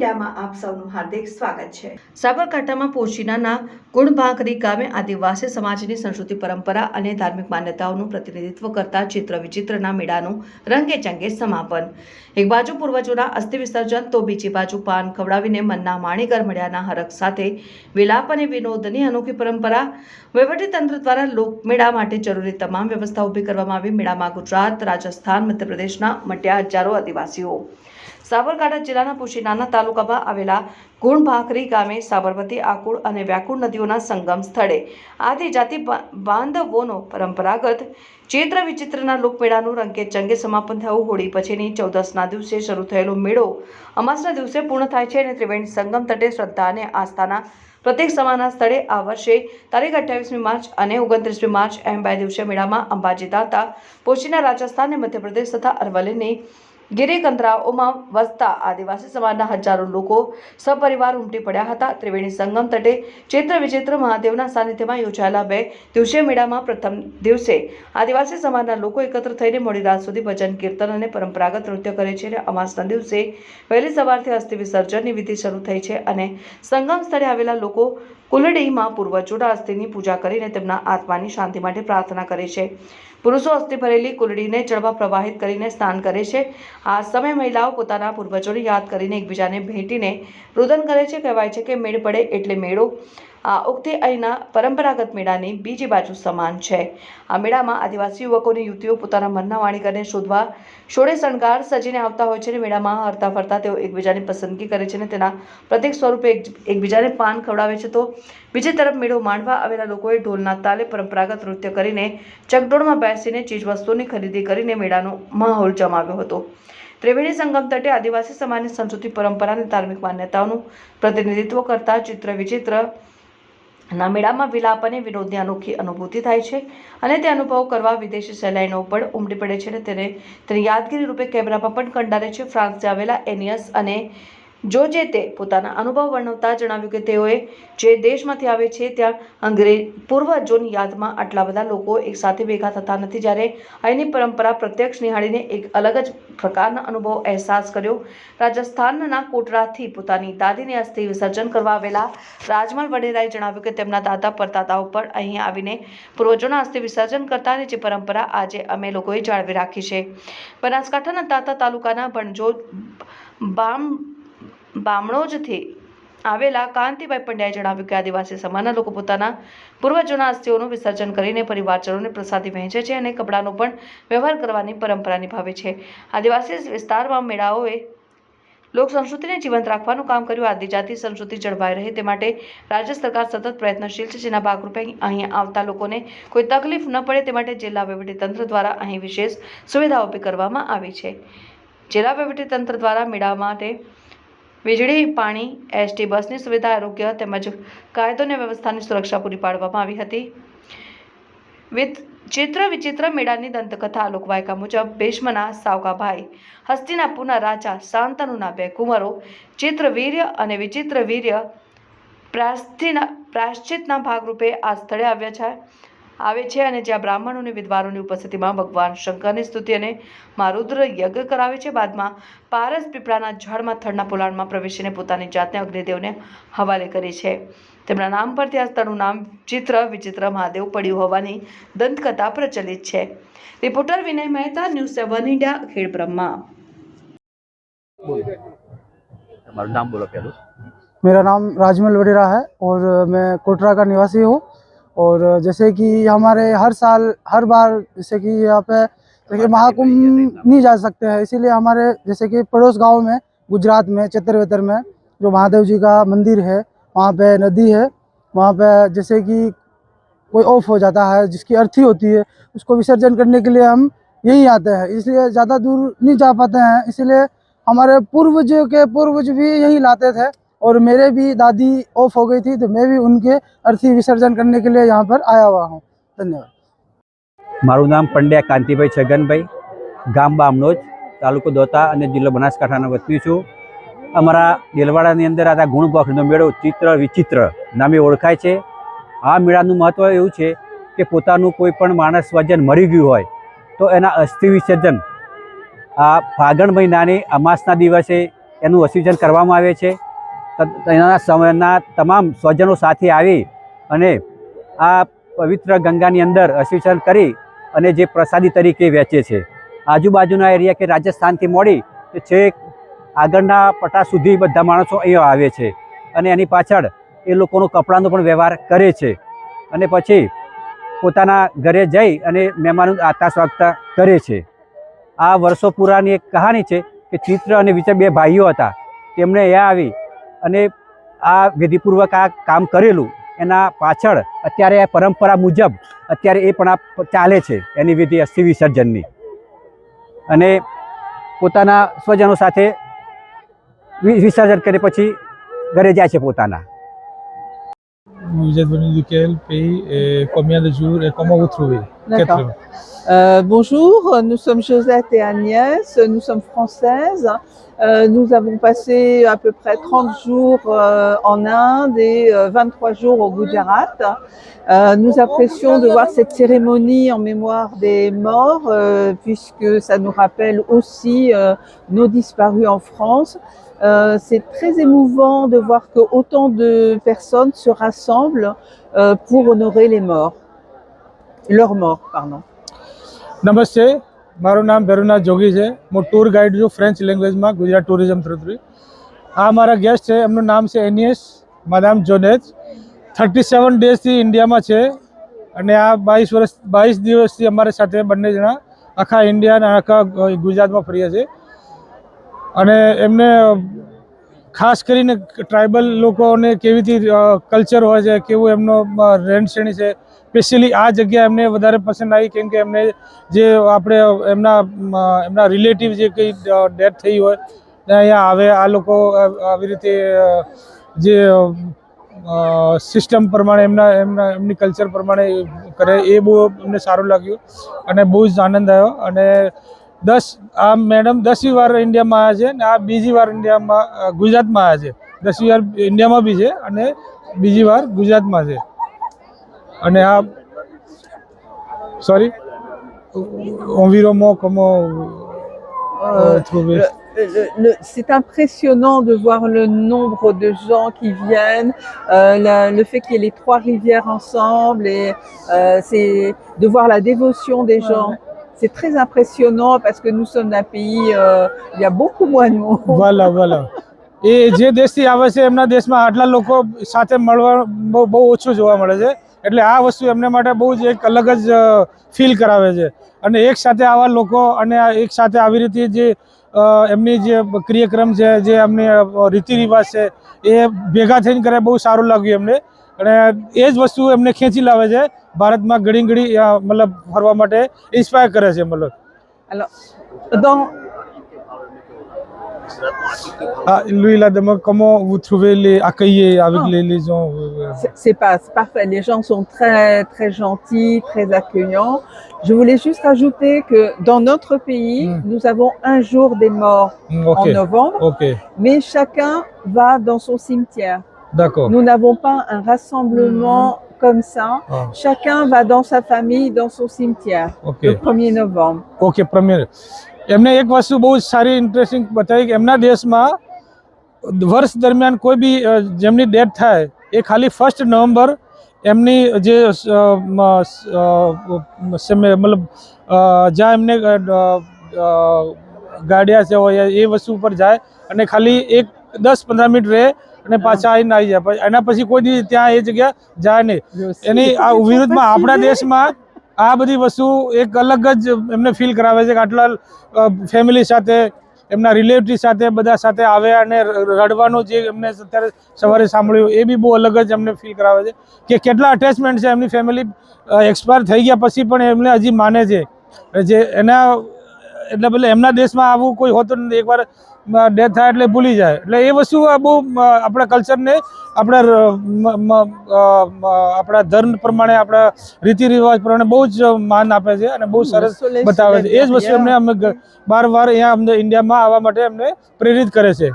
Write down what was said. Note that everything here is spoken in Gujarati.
મીડિયામાં આપ સૌનું હાર્દિક સ્વાગત છે. સાબરકાંઠામાં પોશીનાના ગુણભાંકરી ગામે આદિવાસી સમાજની સંસ્કૃતિ પરંપરા અને ધાર્મિક માન્યતાઓનું પ્રતિનિધિત્વ કરતા ચિત્ર વિચિત્રના મેળાનું રંગે ચંગે સમાપન. એક બાજુ પૂર્વજોના અસ્થિ વિસર્જન, તો બીજી બાજુ પાન ખવડાવીને મનના માણીગર મળ્યાના હરખ સાથે વિલાપ અને વિનોદની અનોખી પરંપરા વહીવટીતંત્ર દ્વારા લોકમેળા માટે જરૂરી તમામ વ્યવસ્થા ઊભી કરવામાં આવી. મેળામાં ગુજરાત, રાજસ્થાન, મધ્યપ્રદેશના મટ્યા હજારો આદિવાસીઓ. સાબરકાંઠા જિલ્લાના પુશીનાના તાલુકામાં આવેલા ગુણભાખરી ગામે સાબરમતી આકુળ અને વ્યાકુળ નદીઓના સંગમ સ્થળે આદિજાતિ બાંધવોનો પરંપરાગત ચૈત્ર વિચિત્રના લોકમેળાનું રંગે ચંગે સમાપન થયું. હોળી પછીની ચૌદસના દિવસે શરૂ થયેલો મેળો અમાસના દિવસે પૂર્ણ થાય છે અને ત્રિવેણી સંગમ તટે શ્રદ્ધા અને આસ્થાના પ્રત્યેક સમાના સ્થળે આ વર્ષે તારીખ અઠ્યાવીસમી માર્ચ અને ઓગણત્રીસમી માર્ચ એમ બે દિવસે મેળામાં અંબાજી દાતા, પોશીના રાજસ્થાન અને મધ્યપ્રદેશ તથા અરવલ્લીની ગિરિકંદરાઓમાં વસતા આદિવાસી સમાજના હજારો લોકો સપરિવાર ઉમટી પડ્યા હતા. ત્રિવેણી સંગમ તટે ચૈત્ર વિચિત્ર મહાદેવના સાનિધ્યમાં યોજાયેલા બે દિવસીય મેળામાં પ્રથમ દિવસે આદિવાસી સમાજના લોકો એકત્ર થઈને મોડી રાત સુધી ભજન, કીર્તન અને પરંપરાગત નૃત્ય કરે છે અને અમાસના દિવસે વહેલી સવારથી અસ્થિ વિસર્જનની વિધિ શરૂ થઈ છે અને સંગમ સ્થળે આવેલા લોકો કુલડીમાં પૂર્વજોના અસ્થિની પૂજા કરીને તેમના આત્માની શાંતિ માટે પ્રાર્થના કરે છે. પુરુષો અસ્થિ ભરેલી કુલડીને જળમાં પ્રવાહિત કરીને સ્નાન કરે છે. આ સમયે મહિલાઓ પોતાના પૂર્વજોને યાદ કરીને એકબીજાને ભેટીને રુદન કરે છે. કહેવાય છે કે મેળ પડે એટલે મેળો આ ઉક્તિ અહીંના પરંપરાગત મેળાની બીજી બાજુ સમાન છે. આ મેળામાં આદિવાસી યુવકોને યુવતીઓ પોતાના મનના વાણીકરને શોધવા, શોળે શણગાર સજીને આવતા હોય છે અને મેળામાં હરતા ફરતા તેઓ એકબીજાની પસંદગી કરે છે અને તેના પ્રતિક સ્વરૂપે એક- એકબીજાને પાન ખવડાવે છે. તો બીજી તરફ મેળો માંડવા આવેલા લોકોએ ઢોલના તાલે પરંપરાગત નૃત્ય કરીને ચકડોળમાં બેસીને ચીજવસ્તુઓની ખરીદી કરીને મેળાનો માહોલ જમાવ્યો હતો. ત્રિવેણી સંગમ તટે આદિવાસી સમાજની સંસ્કૃતિ, પરંપરા અને ધાર્મિક માન્યતાઓનું પ્રતિનિધિત્વ કરતા ચિત્ર વિચિત્ર ના મેળામાં વિલાપ અને વિનોદની અનોખી અનુભૂતિ થાય છે અને તે અનુભવ કરવા વિદેશી સહેલાઈનો પણ ઉમટી પડે છે અને તેને તેની યાદગીરી રૂપે કેમેરામાં પણ કંડારે છે. ફ્રાન્સથી આવેલા એનિયસ અને જો જે તે પોતાના અનુભવ વર્ણવતા જણાવ્યું કે તેઓએ જે દેશમાંથી આવે છે ત્યાં અંગ્રેજ પૂર્વજોની યાદમાં આટલા બધા લોકો એકસાથે ભેગા થતા નથી. જ્યારે અહીંની પરંપરા પ્રત્યક્ષ નિહાળીને એક અલગ જ પ્રકારના અનુભવ અહેસાસ કર્યો. રાજસ્થાનના કોટરાથી પોતાની દાદીને અસ્થિ વિસર્જન કરવા આવેલા રાજમલ વડેરાએ જણાવ્યું કે તેમના દાદા પરદાદાઓ પણ અહીં આવીને પૂર્વજોના અસ્થિ વિસર્જન કરતા અને જે પરંપરા આજે અમે લોકોએ જાળવી રાખી છે. બનાસકાંઠાના દાતા તાલુકાના ભણજો બામ બામણોજથી આવેલા કાંતિભાઈ પંડ્યાએ જણાવ્યું કે આદિવાસી સમાજના લોકો પોતાના પૂર્વજોના અસ્થિઓનું વિસર્જન કરીને પરિવારજનોને પ્રસાદી વહેંચે છે અને કપડાનો પણ વ્યવહાર કરવાની પરંપરા નિભાવે છે. આદિવાસી વિસ્તારમાં મેળાઓએ લોક સંસ્કૃતિને જીવંત રાખવાનું કામ કર્યું. આદિજાતિ સંસ્કૃતિ જળવાઈ રહે તે માટે રાજ્ય સરકાર સતત પ્રયત્નશીલ છે. જેના ભાગરૂપે અહીં આવતા લોકોને કોઈ તકલીફ ન પડે તે માટે જિલ્લા વહીવટીતંત્ર દ્વારા અહીં વિશેષ સુવિધા ઊભી કરવામાં આવી છે. જિલ્લા વહીવટીતંત્ર દ્વારા મેળા માટે વીજળી, પાણી એસટી બસની સુવિધા, આરોગ્ય તેમજ કાયદો અને વ્યવસ્થાની સુરક્ષા પૂરી પાડવામાં આવી હતી. વિત, ચિત્ર વિચિત્ર મેળાની દંતકથા લોકવાયકા મુજબ ભીષ્મના સાવકાભાઈ હસ્તિનાપુરના રાજા શાંતનુના બે કુંવરો ચિત્રવીર્ય અને વિચિત્ર વીર્ય પ્રાસ્થિના, પ્રાશ્ચિતના ભાગરૂપે આ સ્થળે આવ્યા છે. આવે છે અને જ્યાં બ્રાહ્મણો અને વિદ્વાનોની ઉપસ્થિતિમાં ભગવાન શંકરની સ્તુતિ અને મારુદ્ર યજ્ઞ કરાવે છે બાદમાં પારસ પીપળાના ઝાડમાં થડના પોલાણમાં પ્રવેશીને પોતાની જાતને અગ્નિદેવને હવાલે કરી છે તેમના નામ પરથી આ સ્થળનું નામ ચિત્ર વિચિત્ર મહાદેવ પડ્યું હોવાની દંતકથા પ્રચલિત છે reporter Vinay Mehta news seven India Khedbrahma તમારું નામ બોલો પહેલું मेरा नाम राजमल वडेरा है और मैं कोटरा का निवासी हूँ और जैसे कि हमारे हर साल हर बार जैसे कि यहाँ पे देखिए महाकुंभ नहीं जा सकते हैं। इसीलिए हमारे जैसे कि पड़ोस गाँव में गुजरात में चतरवेतर में जो महादेव जी का मंदिर है वहाँ पे नदी है वहाँ पे जैसे कि कोई ऑफ़ हो जाता है जिसकी अर्थी होती है उसको विसर्जन करने के लिए हम यहीं आते हैं। इसलिए ज़्यादा दूर नहीं जा पाते हैं। इसीलिए हमारे पूर्वजों के पूर्वज भी यहीं लाते थे। और मेरे भी दादी ऑफ हो गई थी तो मैं भी उनके अर्थी विसर्जन करने के लिए यहाँ पर आया हुआ हूँ धन्यवाद મારું નામ પંડ્યા કાંતિભાઈ છગનભાઈ ગામ બામણોજ તાલુકો દોતા અને જિલ્લો બનાસકાંઠાનો વતની છું અમારા દેલવાડાની અંદર આ ગુણ પોખરીનો મેળો ચિત્ર વિચિત્ર નામે ઓળખાય છે આ મેળાનું મહત્ત્વ એવું છે કે પોતાનું કોઈ પણ માણસ સ્વજન મરી ગયું હોય તો એના અસ્થિ વિસર્જન આ ફાગણ મહિનાની અમાસના દિવસે એનું વિસર્જન કરવામાં આવે છે ત- તેના સમયના તમામ સ્વજનો સાથે આવી અને આ પવિત્ર ગંગાની અંદર વિસર્જન કરી અને જે પ્રસાદી તરીકે વેચે છે. આજુબાજુના એરિયા કે રાજસ્થાનથી મોડી કે છેક આગળના પટા સુધી બધા માણસો અહીંયા આવે છે અને એની પાછળ એ લોકોનો કપડાનો પણ વ્યવહાર કરે છે. અને પછી પોતાના ઘરે જઈ અને મહેમાનનું આતા સ્વાગત કરે છે. આ વર્ષો પુરાની એક કહાની છે કે ચિત્ર અને વિચર બે ભાઈઓ હતા. તેમણે અહીંયા આવી અને આ વિધિપૂર્વક આ કામ કરેલું, એના પાછળ અત્યારે આ પરંપરા મુજબ અત્યારે એ પણ આ ચાલે છે, એની વિધિ અસ્થિ વિસર્જનની અને પોતાના સ્વજનો સાથે વિસર્જન કરે પછી ઘરે જાય છે potaના Vous êtes venu duquel pays et combien de jours et comment vous trouvez D'accord. Euh, bonjour, nous sommes Josette et Agnès, nous sommes françaises. Euh, nous avons passé à peu près 30 jours euh, en Inde et euh, 23 jours au Gujarat. Nous apprécions de voir cette cérémonie en mémoire des morts, puisque ça nous rappelle aussi nos disparus en France. Euh, C'est très émouvant de voir que autant de personnes se rassemblent euh, pour honorer les morts, leurs morts, pardon. નમસ્તે મારું નામ ભેરુનાથ જોગી છે હું ટૂર ગાઈડ છું ફ્રેન્ચ લેંગ્વેજમાં ગુજરાત ટુરિઝમ થ્રુ થ્રુ આ મારા ગેસ્ટ છે એમનું નામ છે એનિયસ માદામ જોનેજ થર્ટી સેવન ડેઝથી ઇન્ડિયામાં છે અને આ બાવીસ વર્ષ બાવીસ દિવસથી અમારી સાથે બંને જણા આખા ઇન્ડિયા અને આખા ગુજરાતમાં ફરીએ છે અને એમને, ખાસ કરીને ટ્રાઇબલ લોકોને કેવી રીતે કલ્ચર હોય છે, કેવું એમનો રહેણ સહેણી છે, સ્પેશિયલી આ જગ્યા એમને વધારે પસંદ આવી, કેમ કે એમને જે આપણે, એમના એમના રિલેટિવ જે કંઈ ડેથ થઈ હોય અહીંયા આવે, આ લોકો આવી રીતે જે સિસ્ટમ પ્રમાણે, એમના એમના, એમની કલ્ચર પ્રમાણે કરે, એ બહુ અમને સારું લાગ્યું અને બહુ જ આનંદ આવ્યો અને દસ આ મેડમ દસમી વાર ઇન્ડિયામાં આવ્યા છે અને આ બીજી વાર ઇન્ડિયામાં અ, ગુજરાતમાં આવ્યા છે દસમી વાર ઇન્ડિયામાં બી છે અને બીજી વાર ગુજરાતમાં છે અને આ sorry environnement comment Euh, euh, trouver Le- le- le- c'est impressionnant de voir le nombre de gens qui viennent, euh, la- le fait qu'il y ait les trois rivières ensemble et euh, c'est de voir la dévotion des gens. C'est très impressionnant parce que nous sommes d'un pays, euh, il y a beaucoup moins de monde. Voilà, voilà. એ જે દેશથી આવે છે એમના દેશમાં આટલા લોકો સાથે મળવા બહુ બહુ ઓછું જોવા મળે છે એટલે આ વસ્તુ એમને માટે બહુ જ એક અલગ જ ફીલ કરાવે છે અને એક સાથે આવા લોકો અને એક સાથે આવી રીતે જે એમની જે ક્રિયાક્રમ છે જે એમની રીતિ રિવાજ છે એ ભેગા થઈને કરે બહુ સારું લાગ્યું એમને અને એ જ વસ્તુ એમને ખેંચી લાવે છે ભારતમાં ઘડી ઘડી અ, મતલબ ફરવા માટે ઇન્સ્પાયર કરે છે મતલબ Dans, Ah, lui, il a demandé comment vous trouvez les accueillis avec Ah. les, les gens. euh, c'est- c'est pas, c'est parfait. Les gens sont très, très gentils, très accueillants. Je voulais juste rajouter que dans notre pays, Hmm. nous avons un jour des morts mm, en ok, novembre, ok, mais chacun va dans son cimetière. D'accord. Nous n'avons pas un rassemblement comme ça. Ah, Chacun va dans sa famille, dans son cimetière, okay. le 1er novembre. ok, premier. એમને એક વસ્તુ બહુ જ સારી ઇન્ટરેસ્ટિંગ બતાવી કે એમના દેશમાં વર્ષ દરમિયાન કોઈ બી જેમની ડેથ થાય એ ખાલી ફર્સ્ટ નવેમ્બર એમની જે મતલબ જ્યાં એમને ગાડિયા છે હોય એ વસ્તુ ઉપર જાય અને ખાલી એક દસ પંદર મિનિટ રહે અને પાછા આવીને આવી જાય. પછી એના પછી કોઈ દી ત્યાં એ જગ્યા જાય નહીં. એની આ વિરુદ્ધમાં આપણા દેશમાં આ બધી વસ્તુ એક અલગ જ એમને ફીલ કરાવે છે કે આટલા ફેમિલી સાથે એમના રિલેટિવ સાથે બધા સાથે આવ્યા અને રડવાનું જે એમને અત્યારે સવારે સાંભળ્યું એ બી બહુ અલગ જ એમને ફીલ કરાવે છે. કે કેટલા અટેચમેન્ટ છે એમની ફેમિલી એક્સપાયર થઈ ગયા પછી પણ એમને હજી માને છે. જે એના એટલે પેલે એમના દેશમાં આવું કોઈ હોતું નથી. એકવાર ડેથ થાય એટલે ભૂલી જાય. એટલે એ વસ્તુ બહુ આપણા કલ્ચરને આપણા આપણા ધર્મ પ્રમાણે આપણા રીતિ રિવાજ પ્રમાણે બહુ જ માન આપે છે અને બહુ સરસ બતાવે છે. એ જ વસ્તુ અમને એમને અમે બાર વાર અહીંયા અમને ઇન્ડિયામાં આવવા માટે એમને પ્રેરિત કરે છે.